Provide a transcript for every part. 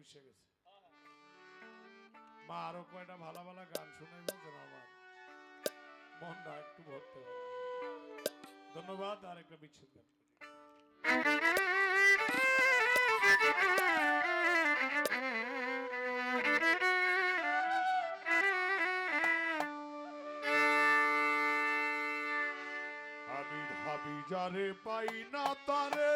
বসে গেছে। মা আরও কয়টা ভালো ভালো গান শুনে যেন আমার। মনটা একটু ভরতে ধন্যবাদ, আর একটা বিচ্ছেদ আমি ভাবি যারে পাই না তারে।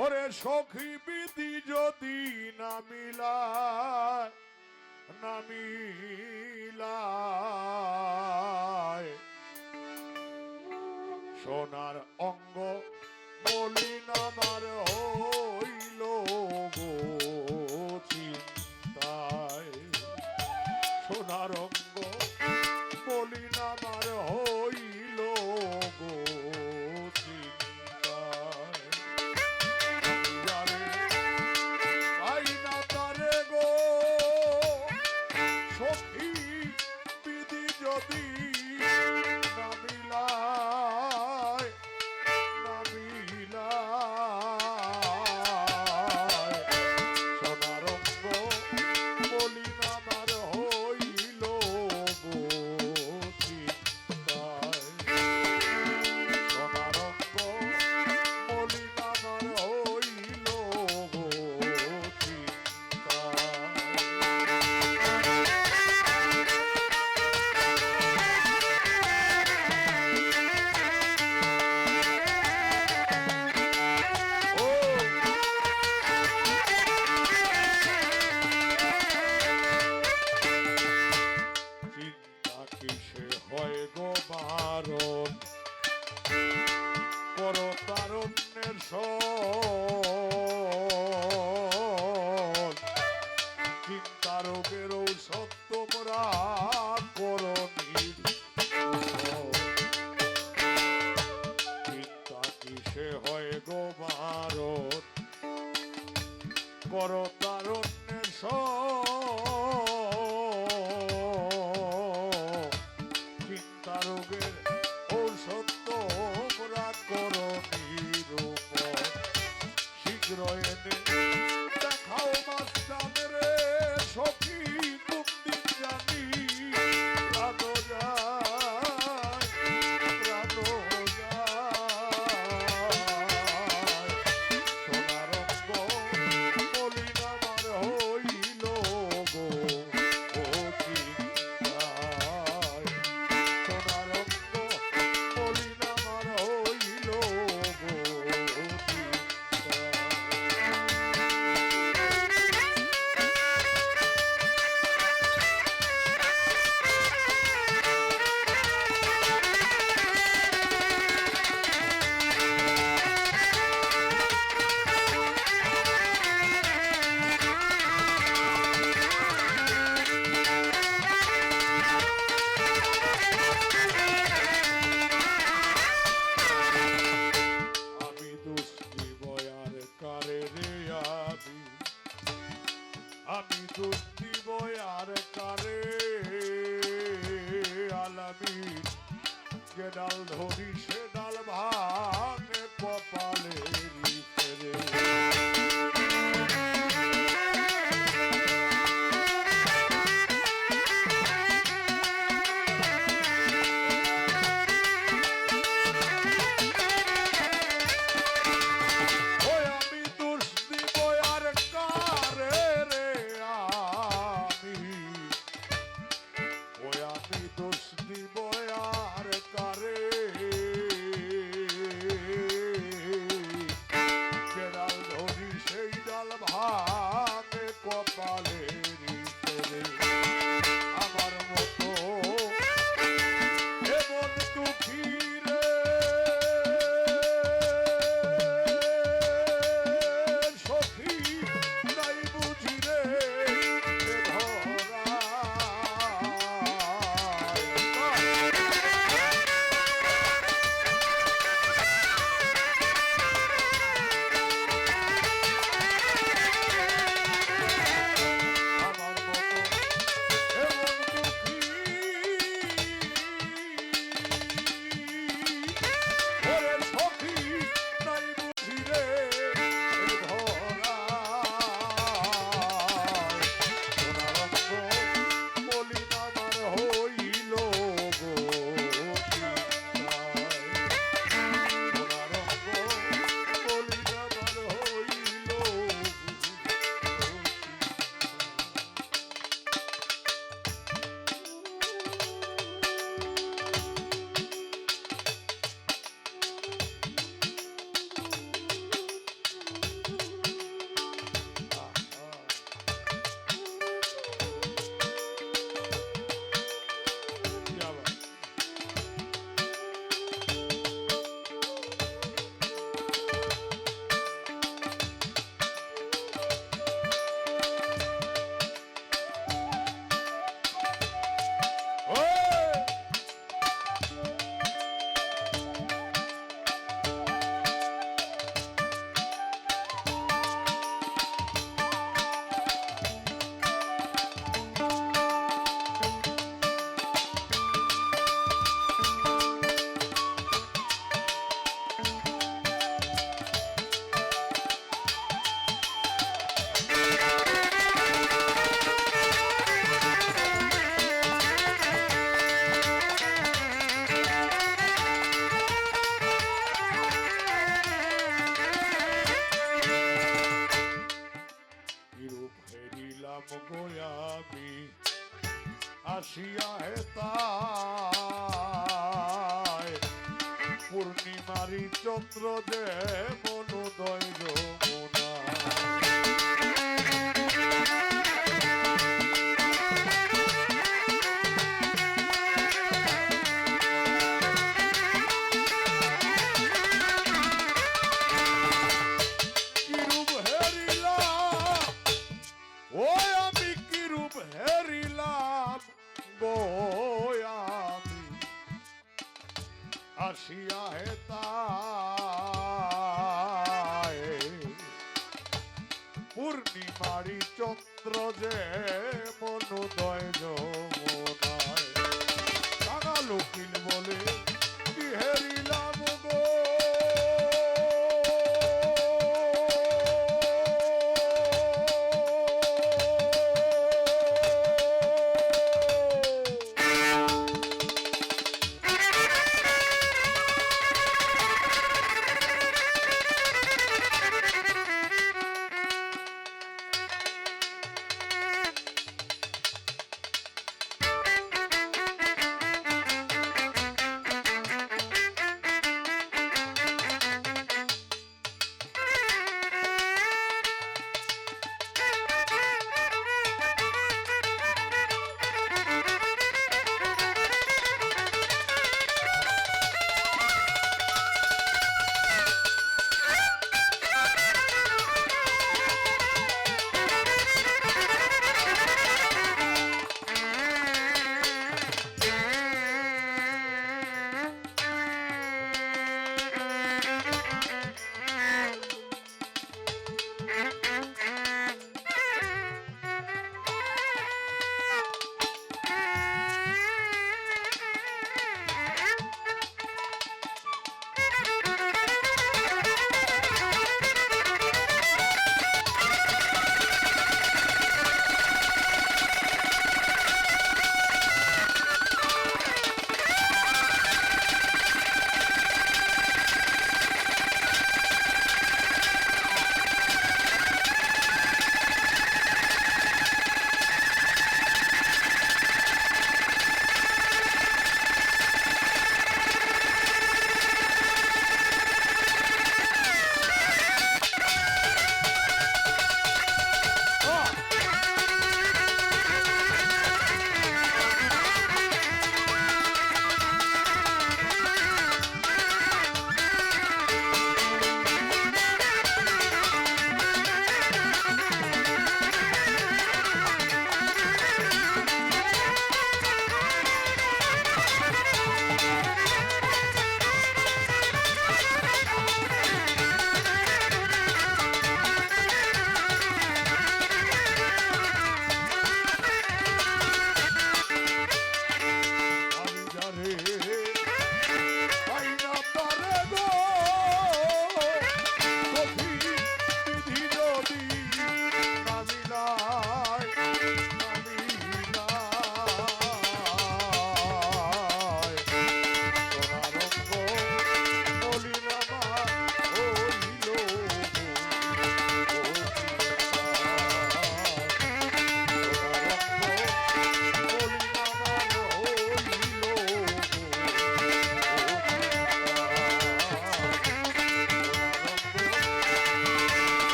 ওরে সখী বিধি যদি না মিলায় না মিলায়। সোনার অঙ্গ মলিন আমার হইল গো চিন্তায়। সোনার অঙ্গ কর তারণ্যের চিন্তা রোগের ঔষধ তোমরা করো শীঘ্র এনে আমি দুষ্টি বয়ার কারে আলামি। যে ডাল ধরি সে ডাল ভাঙে চন্দ্র দেব মনোদয়